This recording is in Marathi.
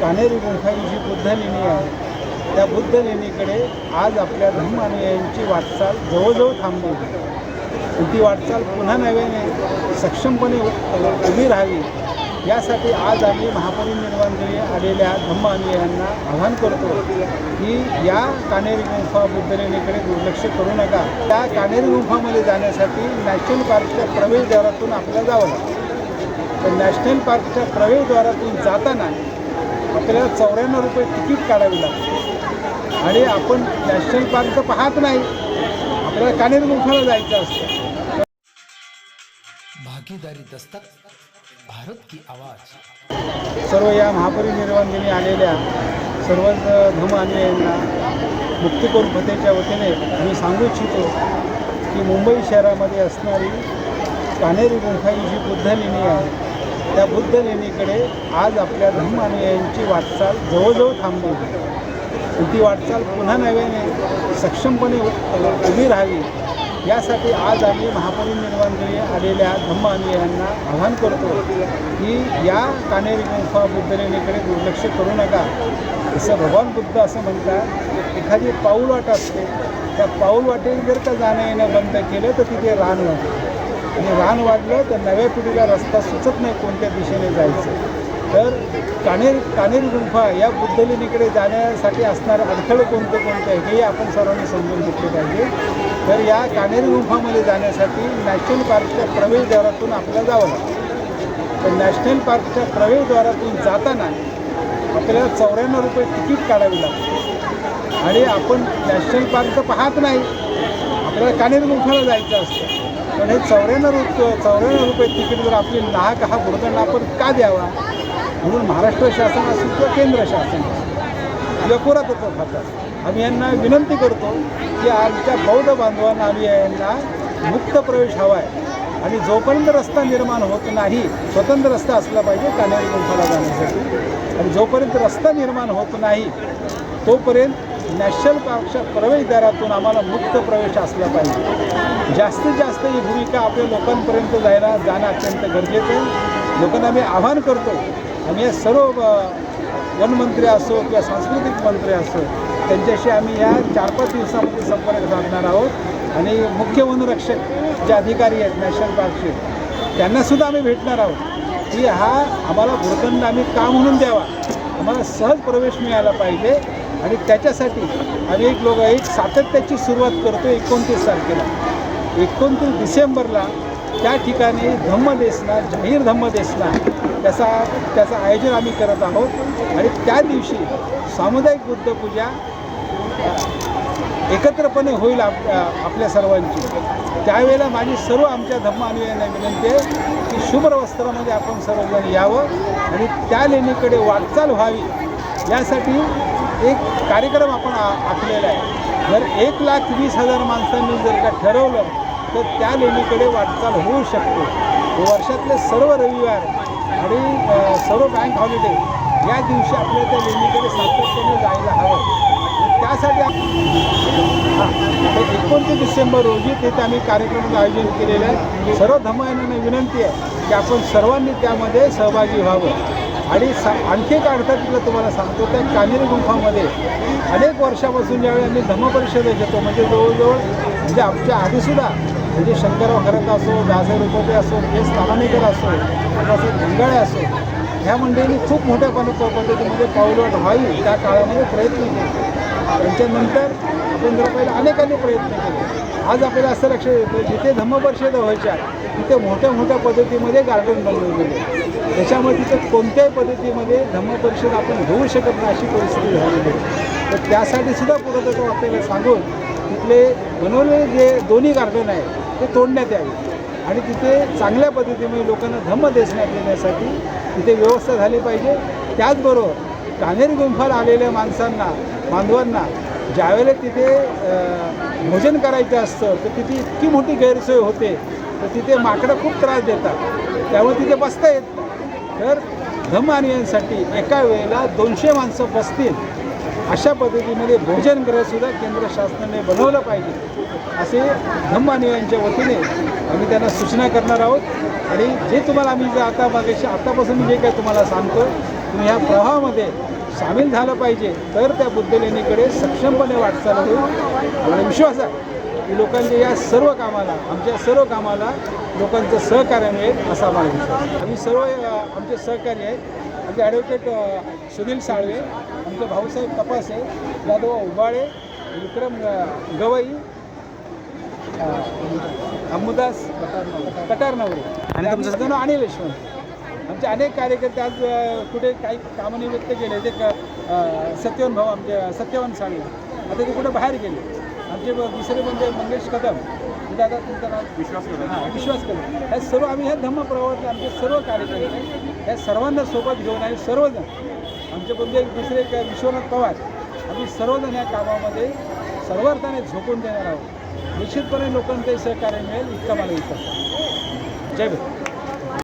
कान्हेरी गुंफा जी बुद्ध लेणी आहे त्या बुद्ध लेणीकडे आज आपल्या धर्मानुयांची अनुयायांची वाटचाल जवळजवळ थांबली आहे. ती वाटचाल पुन्हा नव्याने सक्षमपणे उभी राहावी यासाठी आज आम्ही महापरिनिर्वाणवेळी आलेल्या धम्म अनुयायांना आवाहन करतो की या कान्हेरी गुंफा बुद्धलेणीकडे दुर्लक्ष करू नका त्या कान्हेरी गुंफामध्ये जाण्यासाठी नॅशनल पार्कच्या प्रवेशद्वारातून आपल्याला जावं लागतं तर नॅशनल पार्कच्या प्रवेशद्वारातून जाताना आपल्याला चौऱ्याण्णव रुपये तिकीट काढावे लागते. आणि आपण नॅशनल पार्क तर पाहत नाही. आपल्याला कान्हेरी गुंफाला जायचं असतं. भागीदारी दस्तक भारत की आवाज़. सर्व या महापरिनिर्वाण आलेल्या सर्वच धम अनुयायांना मुक्तिकोर फतेच्या वतीने मी सांगू इच्छितो की मुंबई शहरामध्ये असणारी कान्हेरी गुंफा ही जी बुद्ध लेणी आहे. त्या बुद्ध लेणीकडे आज आपल्या धर्म अनुयायांची वाटचाल जवळजवळ थांबली ती वाटचाल पुन्हा नव्याने सक्षमपणे उभी राहावी यासाठी आज आम्ही महापरिनिर्वाणवेळी आलेल्या धम्म अनुयायांना आवाहन करतो की या कान्हेरी गुंफा बुद्धलेणीकडे दुर्लक्ष करू नका. जसं भगवान बुद्ध असं म्हणतात एखादी पाऊलवाट असते. त्या पाऊलवाटेने जर का जाणं येणं बंद केलं तर तिथे रान वाढतं आणि वाहन वाढलं तर नव्या पिढीला रस्ता सुचत नाही कोणत्या दिशेने जायचं. तर कान्हेर कानेर गुंफा या बुद्धलेणीकडे जाण्यासाठी असणारे अडथळे कोणते कोणते आहे हेही आपण सर्वांनी समजून घेतले पाहिजे. तर या कानेर गुंफामध्ये जाण्यासाठी नॅशनल पार्कच्या प्रवेशद्वारातून आपल्याला जावं लागतं. तर नॅशनल पार्कच्या प्रवेशद्वारातून जाताना आपल्याला चौऱ्याण्णव रुपये तिकीट काढावी लागते. आणि आपण नॅशनल पार्क तर पाहत नाही. आपल्याला कानेर गुंफाला जायचं असतं. पण हे चौऱ्याण्णव रुपये चौऱ्याण्णव रुपये तिकीट जर आपली नाहक हा गुरुदंड आपण का द्यावा? म्हणून महाराष्ट्र शासन असेल किंवा केंद्र शासन असेल किंवा पुरातत्व आम्ही यांना विनंती करतो की आमच्या बौद्ध बांधवांना आम्ही यांना मुक्त प्रवेश हवा आहे आणि जोपर्यंत रस्ता निर्माण होत नाही स्वतंत्र रस्ता असला पाहिजे कान्हेरी गुंफाला जाण्यासाठी. आणि जोपर्यंत रस्ता निर्माण होत नाही तोपर्यंत नॅशनल पार्कच्या प्रवेशद्वारातून आम्हाला मुक्त प्रवेश असला पाहिजे. जास्तीत जास्त ही भूमिका आपल्या लोकांपर्यंत जायला जाणं अत्यंत गरजेचं आहे. लोकांना आम्ही आवाहन करतो आम्ही या सर्व वनमंत्री असो किंवा सांस्कृतिक मंत्री असो त्यांच्याशी आम्ही या चार पाच दिवसामध्ये संपर्क साधणार आहोत. आणि मुख्य वनरक्षक जे अधिकारी आहेत नॅशनल पार्कचे त्यांनासुद्धा आम्ही भेटणार आहोत. की हा आम्हाला भूखंड आम्ही का म्हणून द्यावा? आम्हाला सहज प्रवेश मिळाला पाहिजे. आणि त्याच्यासाठी आम्ही एक लोक एक सातत्याची सुरुवात करतो एकोणतीस तारखेला. एकोणतीस डिसेंबरला त्या ठिकाणी धम्मदेसना जाहीर धम्मदेसना त्याचा त्याचं आयोजन आम्ही करत आहोत. आणि त्या दिवशी सामुदायिक बुद्धपूजा एकत्रपणे होईल आप आपल्या सर्वांची. त्यावेळेला माझी सर्व आमच्या धम्म अनुयायांना विनंती आहे की शुभ्र वस्त्रामध्ये आपण सर्वजण यावं आणि त्या लेणीकडे वाटचाल व्हावी. यासाठी एक कार्यक्रम आपण आखलेला आहे. जर एक लाख वीस हजार माणसांनी जर का ठरवलं तर त्या लेणीकडे वाटचाल होऊ शकते. वर्षातले सर्व रविवार आणि सर्व बँक हॉलिडे या दिवशी आपल्याला त्या लेणीकडे सातत्याने जायला हवं. त्यासाठी आप- हां एकोणतीस डिसेंबर रोजी तिथे आम्ही कार्यक्रमाचं आयोजन केलेलं आहे. सर्व धमायनाने विनंती आहे की आपण सर्वांनी त्यामध्ये सहभागी व्हावं. आणि सा आणखी एक अडथळा तुम्हाला सांगतो त्या कानेरी गुंफामध्ये अनेक वर्षापासून ज्यावेळी आम्ही धम्मपरिषदा घेतो म्हणजे जवळजवळ म्हणजे आमच्या आधीसुद्धा म्हणजे शंकरराव खरत असो दासे रुपये असो हे स्थानानिकर असो असो धंगाळे असो ह्या मंडळींनी खूप मोठ्या पद्धतीमध्ये म्हणजे पाऊलवाट व्हावी त्या काळामध्ये प्रयत्न केले. त्यांच्यानंतर आपण जर पाहिलं अनेकांनी प्रयत्न केले. आज आपल्याला असं लक्षात येतं जिथे धम्मपरिषद व्हायच्या तिथे मोठ्या मोठ्या पद्धतीमध्ये गार्डन बनवले गेले त्याच्यामुळे तिथे कोणत्याही पद्धतीमध्ये धम्मपरिषद आपण घेऊ शकत नाही अशी परिस्थिती झालेली आहे. तर त्यासाठी सुद्धा पुरातत्व आपल्याला सांगून तिथले बनवलेले जे दोन्ही गार्डन आहे ते तोडण्यात यावे. आणि तिथे चांगल्या पद्धतीने लोकांना धम्म देशण्यात येण्यासाठी तिथे व्यवस्था झाली पाहिजे. त्याचबरोबर कान्हेरी गुंफाला आलेल्या माणसांना बांधवांना ज्यावेळेला तिथे भोजन करायचं असतं तर तिथे इतकी मोठी गैरसोय होते तर तिथे माकडं खूप त्रास देतात. त्यामुळे तिथे बसता येत तर धमानियांसाठी एका वेळेला दोनशे माणसं बसतील. अशा पद्धतीमध्ये भोजनगृहसुद्धा केंद्र शासनाने बनवलं पाहिजे. असे धम्मानियांच्या वतीने आम्ही त्यांना सूचना करणार आहोत. आणि जे तुम्हाला आम्ही जे आता मागाशी आतापासून जे काय तुम्हाला सांगतो तुम्ही ह्या प्रवाहामध्ये सामील झालं पाहिजे तर त्या बुद्धलेणीकडे सक्षमपणे वाटचाल होईल. मला विश्वास आहे की लोकांच्या या सर्व कामाला आमच्या सर्व कामाला लोकांचं सहकार्य मिळेल असा मला विश्वास आहे. आम्ही सर्व आमचे सहकारी आहेत. आमचे ॲडव्होकेट सुनील साळवे आमचे भाऊसाहेब तपासे यादव उबाळे विक्रम गवई अ, अंबुदास कटारनवरे आणि तुमचं जण अनिल यशवंत. आमचे अनेक कार्यकर्ते आज कुठे काही कामनिमित्त गेले. ते सत्यवन भाऊ आमचे सत्यवन साळवे. आता ते कुठे बाहेर गेले. आमचे दुसरे म्हणजे मंगेश कदम. दादा तुमचं नाव? विश्वास हां विश्वास कदम. ह्या सर्व आम्ही ह्या धम्म प्रवाहातले आमचे सर्व कार्यकर्ते. या सर्वांना सोबत घेऊन आहे सर्वजण आमचे एक दुसरे एक विश्वनाथ पवार आम्ही सर्वजण या कामामध्ये सर्वार्थाने झोकून देणार आहोत. निश्चितपणे लोकांचे सहकार्य मिळेल इतका मला विश्वास. जय भीम.